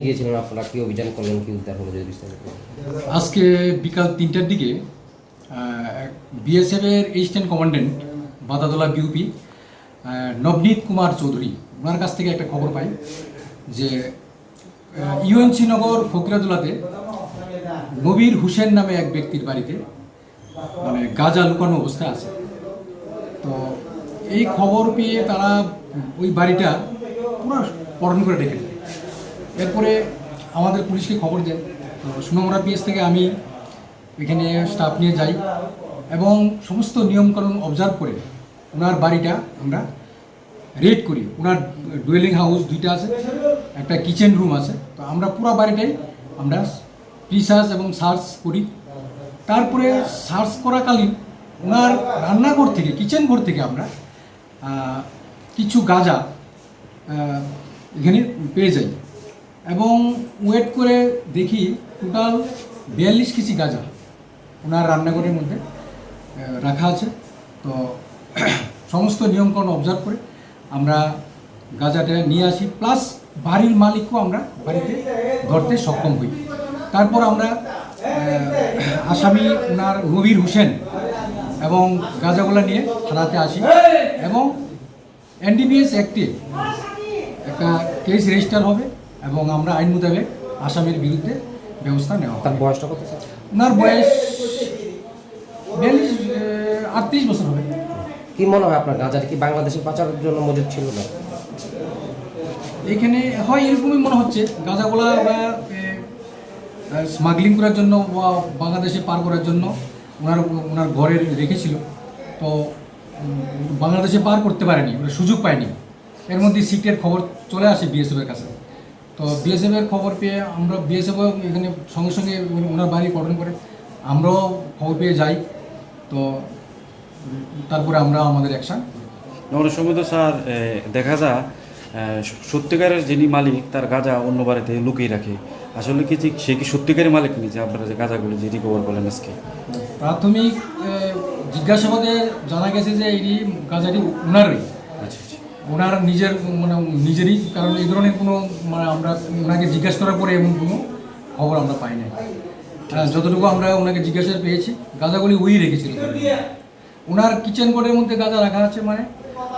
গিয়েছিলেন আপনারা? কি অভিযান করলেন? কি উদ্ধার হলো? যদি আজকে বিকাল তিনটার দিকে বিএসএফের এইস্টার্ন কমান্ডেন্ট বাদাদোলা বিউপি নবনীত কুমার চৌধুরী ওনার কাছ থেকে একটা খবর পাই যে ইউএনসি নগর ফকিরাদুলাতে নবীর হুসেন নামে এক ব্যক্তির বাড়িতে মানে গাজা লুকানো অবস্থায় আছে। তো এই খবর পেয়ে তারা ওই বাড়িটা পুরো পরণ করে রেখে এরপরে আমাদের পুলিশকে খবর দেয় তো সুনমরা পিএস থেকে আমি এখানে স্টাফ নিয়ে যাই এবং সমস্ত নিয়মকানুন অবজার্ভ করে ওনার বাড়িটা আমরা রেড করি। ওনার ডুয়েলিং হাউস দুইটা আছে, একটা কিচেন রুম আছে। তো আমরা পুরো বাড়িটাই আমরা রিসার্চ এবং সার্চ করি। তারপরে সার্চ করাকালীন ওনার রান্নাঘর থেকে কিচেন ঘর থেকে আমরা কিছু গাঁজা এখানে পেয়ে যাই। এবং ওয়েট করে দেখি টোটাল বিয়াল্লিশ কেজি গাঁজা ওনার রান্নাঘরের মধ্যে রাখা আছে। তো সমস্ত নিয়মকরণ অবজার্ভ করে আমরা গাঁজাটা নিয়ে আসি। প্লাস বাড়ির মালিককেও আমরা বাড়িতে ধরতে সক্ষম হই। তারপর আমরা আসামি ওনার রবির হোসেন এবং গাঁজাগুলো নিয়ে থানাতে আসি এবং এনডিপিএস অ্যাক্টে একটা কেস রেজিস্টার হবে। এবং আমরা আইন মোতাবেক আসামির বিরুদ্ধে ব্যবস্থা নেওয়া তার বয়সটা কত ওনার বয়স বিয়াল্লিশ আটত্রিশ বছর হবে। কি মনে হয় আপনার গাঁজাটা কি বাংলাদেশে পাচারের জন্য মজুদ ছিল না? এখানে হয় এরকমই মনে হচ্ছে গাঁজাগুলা স্মাগলিং করার জন্য বা বাংলাদেশে পার করার জন্য ওনার ওনার ঘরে রেখেছিল। তো বাংলাদেশে পার করতে পারেনি ওরা সুযোগ পায়নি। এর মধ্যে সিটের খবর চলে আসে বিএসএফের কাছে। তো বিএসএফের খবর পেয়ে আমরা বিএসএফও এখানে সঙ্গে সঙ্গে ওনার বাড়ি গঠন করে আমরাও খবর পেয়ে যাই। তো তারপরে আমরা আমাদের অ্যাকশান অনেক তো স্যার দেখা যায় সত্যিকারের যিনি মালিক তার গাঁজা অন্য বাড়িতে লুকিয়ে রাখে। আসলে কি সে কি সত্যিকারের মালিক নেই যে আপনারা যে গাঁজাগুলো যে রিকভার করলেন আজকে। প্রাথমিক জিজ্ঞাসাবাদে জানা গেছে যে এই গাঁজাটি ওনারই। আচ্ছা ওনার নিজের মানে নিজেরই কারণ এই ধরনের কোনো মানে আমরা ওনাকে জিজ্ঞাসা করার পরে এমন কোনো খবর আমরা পাই নাই। যতটুকু আমরা ওনাকে জিজ্ঞাসা পেয়েছি গাঁজাগুলি উই রেখেছিল। ওনার কিচেন বোর্ডের মধ্যে গাঁজা রাখা আছে মানে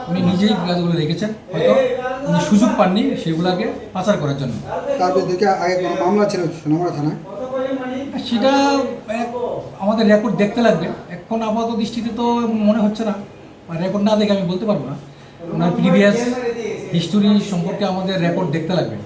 উনি নিজেই গাছগুলো রেখেছেন। হয়তো উনি সুযোগ পাননি সেগুলোকে পাচার করার জন্য। তারপর দেখে আগে কোনো মামলা ছিল সোনামুড়া থানায়? সেটা আমাদের রেকর্ড দেখতে লাগবে। এখন আপাতত দৃষ্টিতে তো মনে হচ্ছে না। রেকর্ড না দেখে আমি বলতে পারব না। ওনার প্রিভিয়াস হিস্টোরি সম্পর্কে আমাদের রেকর্ড দেখতে লাগবে।